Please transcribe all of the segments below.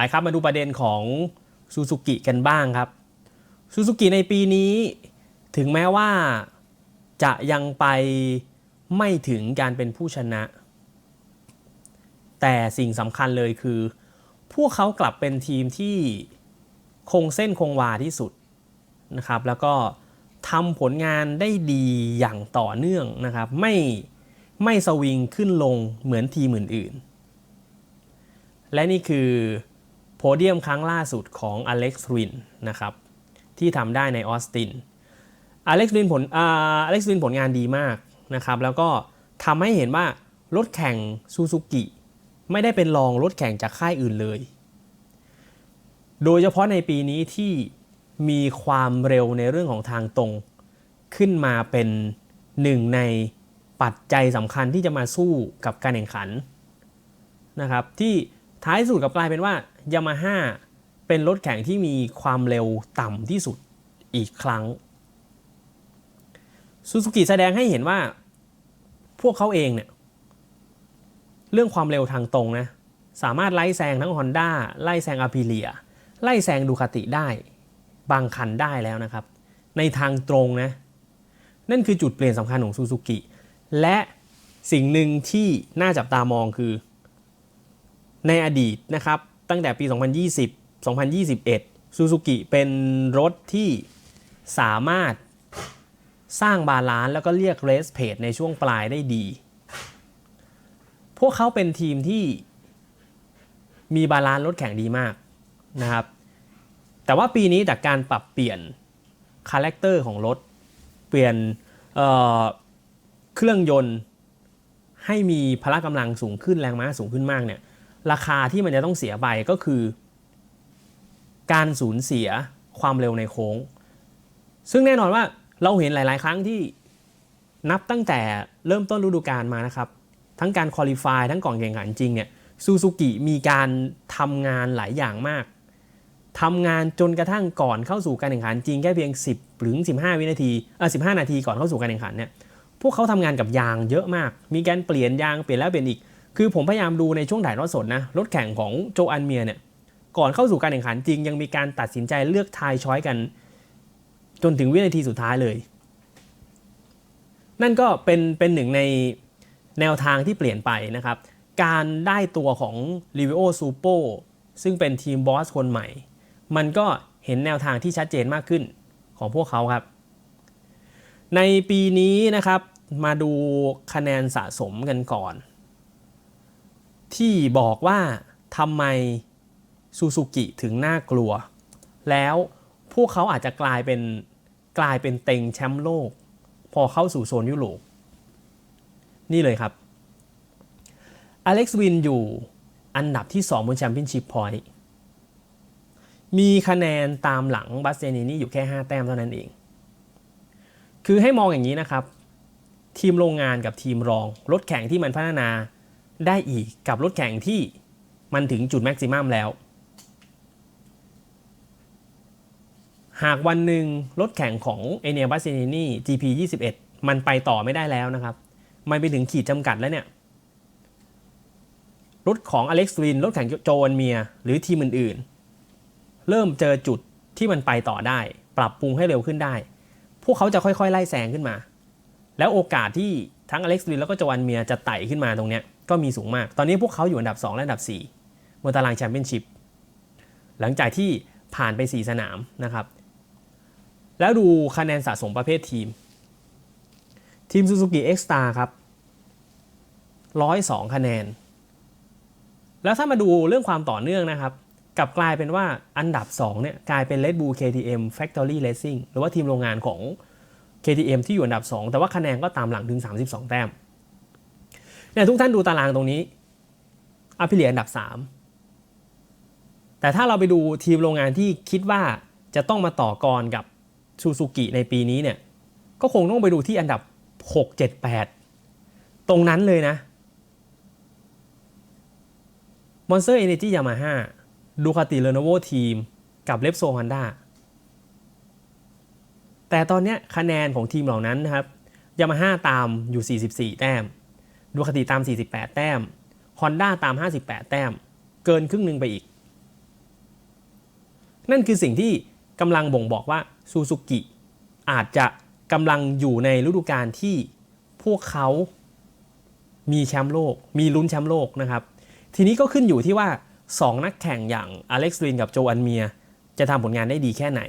ไปครับมาดูประเด็นของซูซูกิกันบ้างครับซูซูกิในปีนี้ถึงแม้ว่าจะยังไปไม่ถึงการเป็นผู้ชนะ แต่สิ่งสำคัญเลยคือ พวกเขากลับเป็นทีมที่คงเส้นคงวาที่สุดนะครับ แล้วก็ทำผลงานได้ดีอย่างต่อเนื่องนะครับ ไม่ไม่สวิงขึ้นลงเหมือนทีมอื่นๆ และนี่คือ โพเดียมครั้งล่าสุดของอเล็กซ์รินนะครับที่ทำได้ในออสตินอเล็กซ์รินผลอเล็กซ์รินผลงานดีมากนะครับแล้วก็ทำให้เห็นว่ารถแข่งซูซูกิไม่ได้เป็นรองรถแข่งจากค่ายอื่นเลย โดยเฉพาะในปีนี้ที่มีความเร็วในเรื่องของทางตรง ขึ้นมาเป็นหนึ่งในปัจจัยสำคัญที่จะมาสู้กับการแข่งขันนะครับที่ท้ายสุดกับกลายเป็นว่า ยามาฮ่าเป็นรถแข่งที่มีความเร็วต่ำที่สุดอีกครั้งซูซูกิแสดงให้เห็นว่า พวกเขาเองเนี่ย เรื่องความเร็วทางตรงนะ สามารถไล่แซงทั้ง Honda ไล่แซงอาพิเลียไล่แซงดูคาติได้ บางคันได้แล้วนะครับ ในทางตรงนะ นั่นคือจุดเปลี่ยนสำคัญของซูซูกิและสิ่งหนึ่งที่น่าจับตามองคือ ในอดีตนะครับ ตั้งแต่ปี 2020 2021ซูซูกิเป็นรถที่สามารถสร้างบาลานซ์แล้วก็เรียกเรสเพจในช่วงปลายได้ดี พวกเขาเป็นทีมที่มีบาลานซ์รถแข่งดีมากนะครับ แต่ว่าปีนี้จากการปรับเปลี่ยนคาแรคเตอร์ของรถ เปลี่ยนเเครื่องยนต์ให้มีพละกำลังสูงขึ้นแรงม้าสูงขึ้นมากเนี่ย ราคาที่มันจะต้องเสียไปก็คือ การสูญเสียความเร็วในโค้ง ซึ่งแน่นอนว่าเราเห็นหลาย ๆ ครั้งที่นับตั้งแต่เริ่มต้นฤดูกาลมานะครับ ทั้งการคุริฟายทั้งก่อนแข่งขันจริงเนี่ยซูซูกิมีการทำงานหลายอย่างมากทำงานจนกระทั่งก่อนเข้าสู่การแข่งขันจริงแค่เพียง 10หรือ15 วินาทีเออ15 นาทีก่อนเข้าสู่การแข่งขันเนี่ยพวกเขาทำงานกับยางเยอะมาก มีการเปลี่ยนยางเปลี่ยนแล้วเปลี่ยนอีก คือผมพยายามดูในช่วงถ่ายทอดสดนะรถแข่งของโจอันเมียเนี่ยก่อนเข้าสู่การแข่งขันจริง ยังมีการตัดสินใจเลือกทายช้อยกัน จนถึงวินาทีสุดท้ายเลย นั่นก็เป็นเป็นหนึ่งในแนวทางที่เปลี่ยนไปนะครับ การได้ตัวของ r i v i o s u p o ซึ่งเป็นทีมบอสคนใหม่ มันก็เห็นแนวทางที่ชัดเจนมากขึ้นของพวกเขาครับ ในปีนี้นะครับมาดูคะแนนสะสมกันก่อน ที่บอกว่าทำไมซูซูกิถึงน่ากลัว แล้วพวกเขาอาจจะกลายเป็นกลายเป็นเต็งแชมป์โลก พอเข้าสู่โซนยุโรปนี่เลยครับอเล็กซ์วินอยู่อันดับที่ 2 บนแชมเปี้ยนชิพพอยต์มีคะแนนตามหลังบัสเซนินี่อยู่แค่ 5 แต้มเท่านั้นเอง คือให้มองอย่างนี้นะครับ ทีมโรงงานกับทีมรอง รถแข่งที่มันพัฒนา ได้อีกกับรถแข่งที่มันถึงจุดแม็กซิมัมแล้ว หากวันหนึ่งรถแข่งของเอเนียบัสเซนินี่ GP 21 มันไปต่อไม่ได้แล้วนะครับ มันไปถึงขีดจำกัดแล้วเนี่ย รถของอเล็กซ์วิน รถแข่งโจนเมีย หรือทีมอื่นๆ เริ่มเจอจุดที่มันไปต่อได้ ปรับปรุงให้เร็วขึ้นได้ พวกเขาจะค่อยๆ ไล่แซงขึ้นมา แล้วโอกาสที่ทั้งอเล็กซ์วินแล้วก็โจนเมียจะไต่ขึ้นมาตรงเนี้ย ก็มีสูงมาก ตอนนี้พวกเขาอยู่อันดับ 2 และอันดับ4บนตารางแชมเปี้ยนชิพหลังจากที่ผ่านไป 4 สนามนะครับ แล้วดูคะแนนสะสมประเภททีม ทีม Suzuki X-Star ครับ 102 คะแนน แล้วถ้ามาดูเรื่องความต่อเนื่องนะครับกลับกลายเป็นว่าอันดับ 2 เนี่ย กลายเป็น Red Bull KTM Factory Racing หรือว่าทีมโรงงานของ KTM ที่อยู่อันดับ 2 แต่ว่าคะแนนก็ตามหลังถึง 32 แต้ม เนี่ยทุกท่านดูตารางตรงนี้อภิเลียอันดับ 3 แต่ถ้าเราไปดูทีมโรงงานที่คิดว่าจะต้องมาต่อกรกับซูซูกิในปีนี้เนี่ยก็คงต้องไปดูที่อันดับ 6 7 8 ตรงนั้นเลยนะ Monster Energy Yamaha Ducati Lenovo Team กับ Repsol Honda แต่ตอนนี้คะแนนของทีมเหล่านั้นนะครับ Yamaha ตามอยู่ 44 แต้ม ดูคติตาม 48 แต้ม Honda ตาม 58 แต้ม เกินครึ่งหนึ่งไปอีก นั่นคือสิ่งที่กำลังบ่งบอกว่าซูซูกิอาจจะกำลังอยู่ในฤดูกาลที่พวกเขามีแชมป์โลก มีลุ้นแชมป์โลกนะครับ ทีนี้ก็ขึ้นอยู่ที่ว่า 2 นักแข่งอย่างอเล็กซ์รินกับโจอันเมีย จะทำผลงานได้ดีแค่ไหน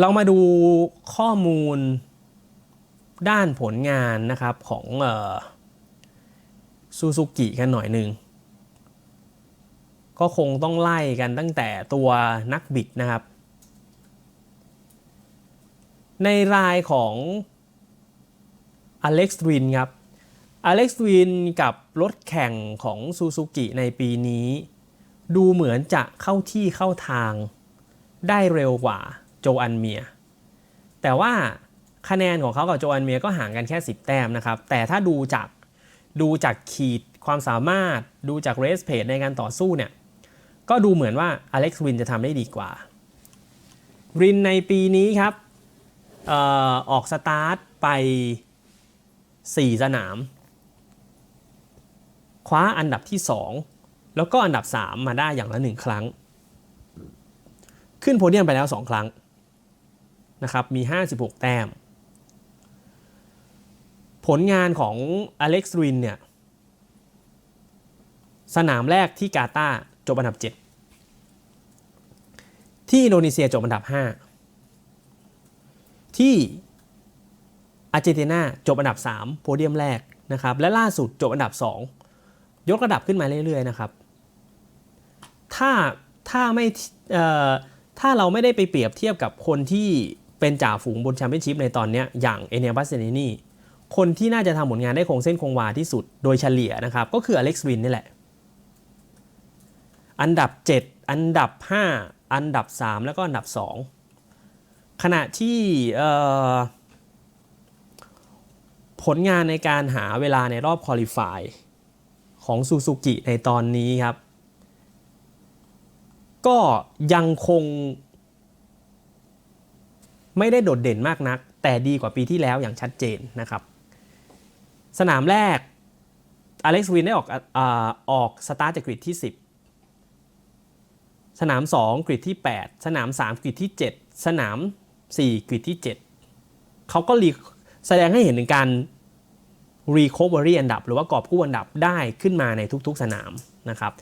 เรามาดูข้อมูล ด้านผลงานนะครับของซูซูกิกันหน่อยหนึ่งก็คงต้องไล่กันตั้งแต่ตัวนักบิดนะครับ ในรายของอเล็กซ์วินครับอเล็กซ์วินกับรถแข่งของซูซูกิในปีนี้ ดูเหมือนจะเข้าที่เข้าทางได้เร็วกว่าโจอันเมีย แต่ว่า คะแนนของเขากับโจอันเมียก็ห่างกันแค่ 10 แต้มนะครับ แต่ถ้าดูจากดูจากขีดความสามารถดูจากเรสเพจในการต่อสู้เนี่ย ก็ดูเหมือนว่าอเล็กซ์วินจะทำได้ดีกว่า รินในปีนี้ครับออออกสตาร์ทไป 4 สนาม คว้าอันดับที่ 2 แล้วก็อันดับ 3 มาได้อย่างละ 1 ครั้ง ขึ้นโพเดียมไปแล้ว 2 ครั้งนะครับมี 56 แต้ม ผลงานของอเล็กซ์รินเนี่ย สนามแรกที่กาตาร์จบอันดับ 7 ที่อินโดนีเซียจบอันดับ 5 ที่อาร์เจนตินาจบอันดับ 3 โพเดียมแรกนะครับ และล่าสุดจบอันดับ 2 ยกระดับขึ้นมาเรื่อยๆนะครับ ถ้าถ้าไม่ถ้าเราไม่ได้ไปเปรียบเทียบกับคนที่เป็นจ่าฝูงบนแชมเปี้ยนชิพในตอนนี้อย่างเอเนียบัสเซนินี คนที่น่าจะทำผลงานได้คงเส้นคงวาที่สุดโดยเฉลี่ยนะครับ ก็คืออเล็กซ์วินนี่แหละ อันดับ 7 อันดับ 5 อันดับ 3 แล้วก็อันดับ 2 ขณะที่ผลงานในการหาเวลาในรอบคอลิฟายของซูซูกิในตอนนี้ครับ ก็ยังคง ไม่ได้โดดเด่นมากนัก แต่ดีกว่าปีที่แล้วอย่างชัดเจนนะครับ สนามแรกอเล็กซ์วินได้ออกอออกสตาร์ทจากกริดที่ 10 สนาม 2 กริดที่ 8 สนาม 3 กริดที่ 7 สนาม 4 กริดที่ 7 เขาก็รีแสดงให้เห็นถึงการ recovery อันดับ หรือว่ากอบกู้อันดับได้ขึ้นมาในทุกๆสนามนะครับ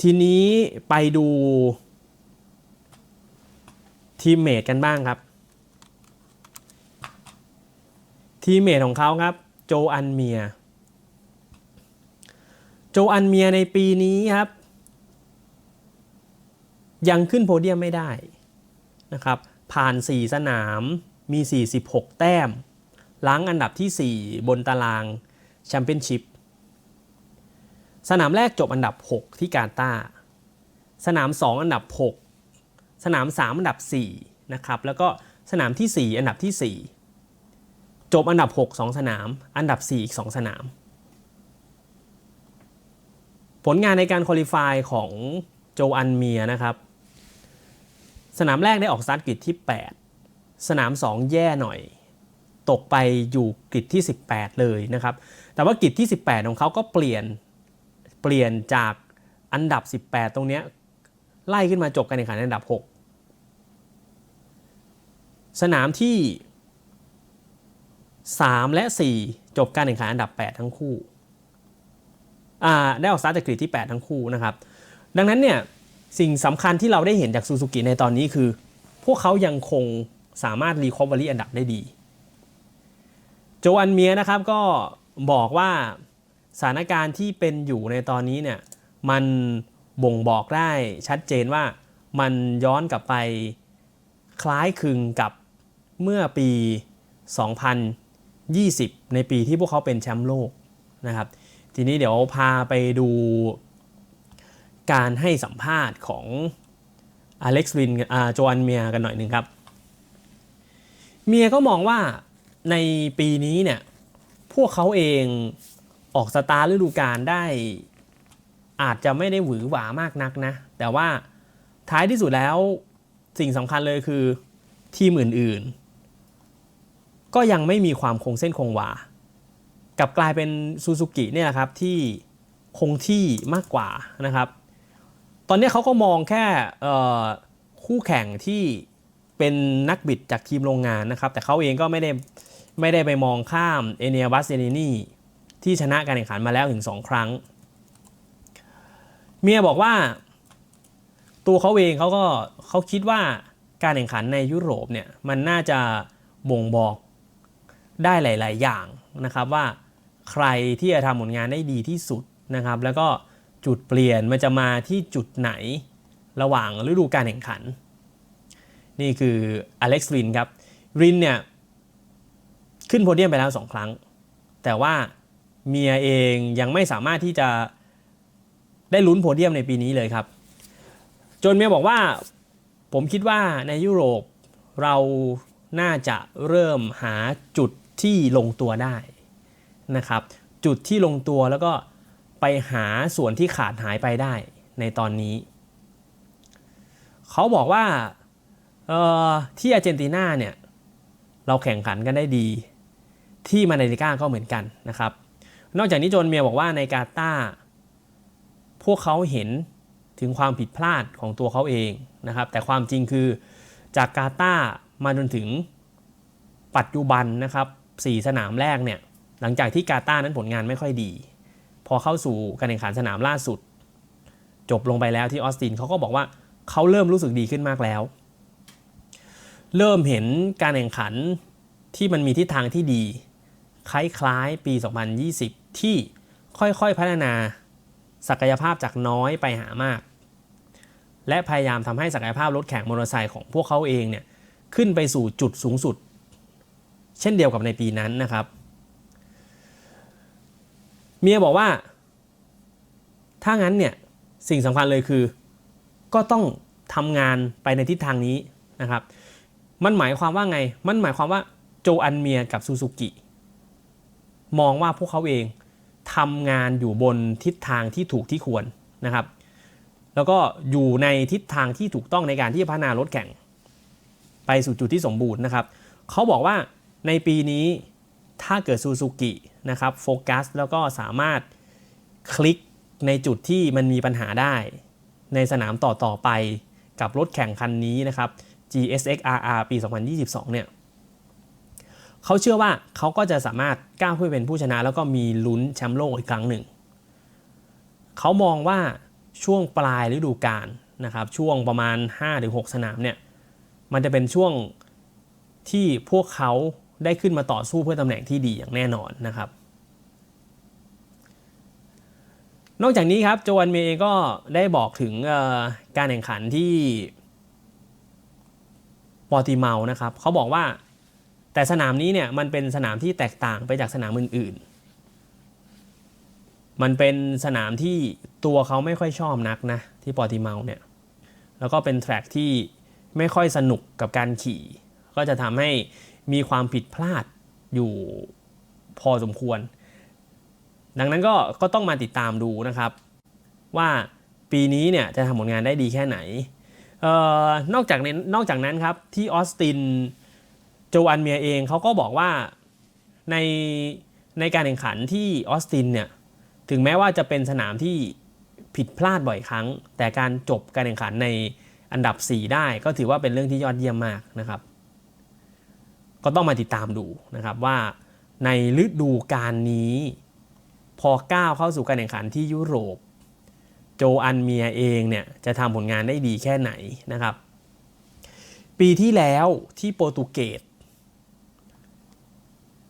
ทีนี้ไปดูทีมเมทกันบ้างครับ ทีมเมทของเขาครับ โจอันเมีย โจอันเมียในปีนี้ครับ ยังขึ้นโพเดียมไม่ได้นะครับ ผ่าน 4 สนามมี 46 แต้ม ล้างอันดับที่ 4 บนตารางแชมเปี้ยนชิพสนามแรกจบอันดับ 6 ที่กาตาสนาม 2 อันดับ 6 สนาม 3 อันดับ4นะครับแล้วก็สนามที่ 4 อันดับที่ 4 จบอันดับ 6 2 สนาม อันดับ 4 อีก 2 สนาม ผลงานในการคุริฟายของโจอันเมียนะครับ สนามแรกได้ออกสตาร์ทกริดที่ 8 สนาม 2 แย่หน่อย ตกไปอยู่กิจที่ 18 เลยนะครับ แต่ว่ากิจที่ 18 ของเขาก็เปลี่ยนเปลี่ยนจากอันดับ 18 ตรงนี้ไล่ขึ้นมาจบการแข่งขันอันดับ 6 สนามที่ 3 และ 4 จบการแข่งขันอันดับ 8 ทั้งคู่ได้ออกสตาร์ทจากกรีดที่ 8 ทั้งคู่นะครับ ดังนั้นเนี่ยสิ่งสำคัญที่เราได้เห็นจากซูซูกิในตอนนี้คือ พวกเขายังคงสามารถรีคอเวอรี่อันดับได้ดี โจอันเมียนะครับก็บอกว่าสถานการณ์ที่เป็นอยู่ในตอนนี้เนี่ยมันบ่งบอกได้ชัดเจนว่ามันย้อนกลับไปคล้ายคลึงกับเมื่อปี 20 ในปีที่พวกเขาเป็นแชมป์โลกนะครับ ทีนี้เดี๋ยวพาไปดูการให้สัมภาษณ์ของอเล็กซ์วินโจอันเมียกันหน่อยหนึ่งครับ เมียก็มองว่าในปีนี้เนี่ย พวกเขาเองออกสตาร์ฤดูกาลได้ อาจจะไม่ได้หวือหวามากนักนะ แต่ว่าท้ายที่สุดแล้วสิ่งสำคัญเลยคือทีมอื่นๆ ก็ยังไม่มีความคงเส้นคงวา กับกลายเป็นซูซูกิเนี่ยครับที่คงที่มากกว่านะครับ ตอนนี้เขาก็มองแค่คู่แข่งที่เป็นนักบิดจากทีมโรงงานนะครับ แต่เขาเองก็ไม่ได้ไม่ได้ไปมองข้ามเอเนียบัสเซนินีที่ชนะการแข่งขันมาแล้วถึง 2 ครั้ง เมียบอกว่า ตัวเขาเองเขาก็เขาคิดว่าการแข่งขันในยุโรปเนี่ยมันน่าจะบ่งบอก ได้หลาย ๆ อย่างนะครับว่าใครที่จะทำผลงานได้ดีที่สุดนะครับ แล้วก็จุดเปลี่ยนมันจะมาที่จุดไหนระหว่างฤดูการแข่งขัน นี่คืออเล็กซ์รินครับรินเนี่ยขึ้นโพเดียมไปแล้ว 2 ครั้ง แต่ว่าเมียเองยังไม่สามารถที่จะได้ลุ้นโพเดียมในปีนี้เลยครับ จนเมียบอกว่าผมคิดว่าในยุโรปเราน่าจะเริ่มหาจุด ที่ลงตัวได้นะครับ จุดที่ลงตัวแล้วก็ไปหาส่วนที่ขาดหายไปได้ในตอนนี้ เขาบอกว่าที่อาร์เจนตินาเนี่ยเราแข่งขันกันได้ดี ที่มาเนริกาก็เหมือนกันนะครับ นอกจากนี้โจนเมียบอกว่าในกาตาพวกเขาเห็นถึงความผิดพลาดของตัวเขาเองนะครับ แต่ความจริงคือจากกาตามาจนถึงปัจจุบันนะครับ สี่สนามแรกเนี่ยหลังจากที่กาตาร์นั้นผลงานไม่ค่อยดี พอเข้าสู่การแข่งขันสนามล่าสุด จบลงไปแล้วที่ออสตินเขาก็บอกว่าเขาเริ่มรู้สึกดีขึ้นมากแล้ว เริ่มเห็นการแข่งขันที่มันมีทิศทางที่ดี คล้ายๆปี 2020 ที่ค่อยๆพัฒนาศักยภาพจากน้อยไปหามาก และพยายามทำให้ศักยภาพรถแข่งมอเตอร์ไซค์ของพวกเขาเองเนี่ยขึ้นไปสู่จุดสูงสุด เช่นเดียวกับในปีนั้นนะครับ เมียบอกว่า ถ้างั้นเนี่ยสิ่งสำคัญเลยคือ ก็ต้องทำงานไปในทิศทางนี้นะครับ มันหมายความว่าไง มันหมายความว่าโจอันเมียกับซูซูกิมองว่าพวกเขาเองทำงานอยู่บนทิศทางที่ถูกที่ควรนะครับ แล้วก็อยู่ในทิศทางที่ถูกต้องในการที่จะพัฒนารถแข่ง ไปสู่จุดที่สมบูรณ์นะครับ เขาบอกว่า ในปีนี้ถ้าเกิดซูซูกินะครับโฟกัสแล้วก็สามารถคลิกในจุดที่มันมีปัญหาได้ ในสนามต่อต่อไปกับรถแข่งคันนี้นะครับ GSX RR ปี 2022 เนี่ยเขาเชื่อว่าเขาก็จะสามารถก้าวขึ้นเป็นผู้ชนะ แล้วก็มีลุ้นแชมป์โลกอีกครั้งหนึ่ง เขามองว่าช่วงปลายฤดูกาลนะครับ ช่วงประมาณ 5-6 สนามเนี่ย มันจะเป็นช่วงที่พวกเขา ได้ขึ้นมาต่อสู้เพื่อตำแหน่งที่ดีอย่างแน่นอนนะครับ นอกจากนี้ครับโจวันเมย์ก็ได้บอกถึงการแข่งขันที่ปอติเมานะครับเขาบอกว่าแต่สนามนี้เนี่ยมันเป็นสนามที่แตกต่างไปจากสนามอื่นๆ มันเป็นสนามที่ตัวเขาไม่ค่อยชอบนักนะที่ปอติเมาเนี่ยแล้วก็เป็นแทร็กที่ไม่ค่อยสนุกกับการขี่ ก็จะทำให้ มีความผิดพลาดอยู่พอสมควร ดังนั้นก็ก็ต้องมาติดตามดูนะครับ ว่าปีนี้เนี่ยจะทำผลงานได้ดีแค่ไหนออนอกจากนนอกจากนั้นครับที่ออสตินโจอันเมียเองเขาก็บอกว่าในในการแข่งขันที่ออสตินเนี่ยถึงแม้ว่าจะเป็นสนามที่ผิดพลาดบ่อยครั้ง แต่การจบการแข่งขันในอันดับ 4 ได้ก็ถือว่าเป็นเรื่องที่ยอดเยี่ยมมากนะครับ ก็ต้องมาติดตามดูนะครับว่าในฤดูการนี้ พอก้าวเข้าสู่การแข่งขันที่ยุโรป โจอันเมียเองเนี่ยจะทำผลงานได้ดีแค่ไหนนะครับ ปีที่แล้วที่โปรตุเกส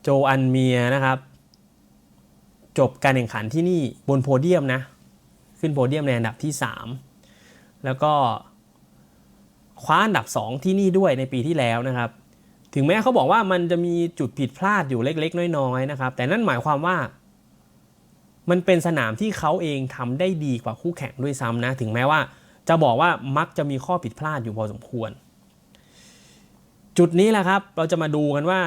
โจอันเมียนะครับ จบการแข่งขันที่นี่บนโพเดียมนะขึ้นโพเดียมในอันดับที่ 3 แล้วก็คว้าอันดับ 2 ที่นี่ด้วยในปีที่แล้วนะครับ ถึงแม้เขาบอกว่ามันจะมีจุดผิดพลาดอยู่เล็ก ๆ น้อยๆนะครับ แต่นั่นหมายความว่า มันเป็นสนามที่เขาเองทำได้ดีกว่าคู่แข่งด้วยซ้ำนะ ถึงแม้ว่าจะบอกว่ามักจะมีข้อผิดพลาดอยู่พอสมควร จุดนี้แหละครับ เราจะมาดูกันว่า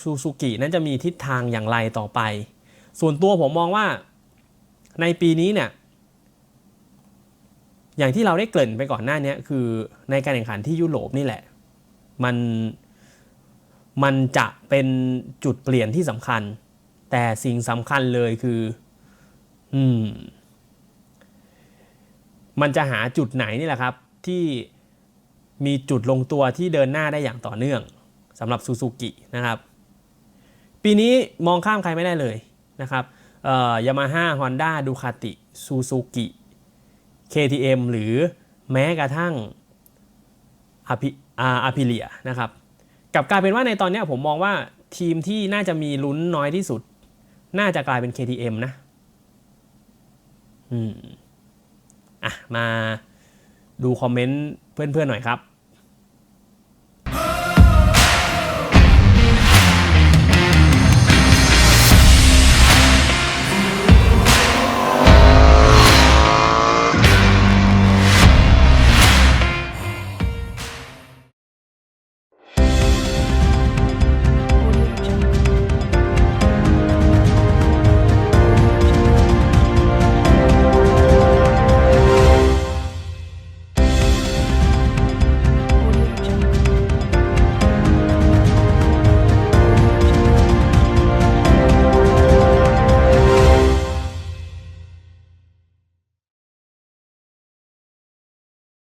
ซูซูกินั้นจะมีทิศทางอย่างไรต่อไป ส่วนตัวผมมองว่าในปีนี้เนี่ยอย่างที่เราได้เกริ่นไปก่อนหน้านี้คือในการแข่งขันที่ยุโรปนี่แหละ มัน มันจะเป็นจุดเปลี่ยนที่สำคัญ แต่สิ่งสำคัญเลยคือ อืม มันจะหาจุดไหนนี่แหละครับ ที่มีจุดลงตัวที่เดินหน้าได้อย่างต่อเนื่องสำหรับซูซูกินะครับ ปีนี้มองข้ามใครไม่ได้เลยนะครับยามาฮ่าฮอนด้าดูคาติซูซูกิ KTM หรือแม้กระทั่งอาพิอาพิเลียนะครับ กลับกลายเป็นว่าในตอนนี้ผมมองว่าทีมที่น่าจะมีลุ้นน้อยที่สุด น่าจะกลายเป็น KTM นะ อืม อะ มาดูคอมเมนต์เพื่อนๆหน่อยครับ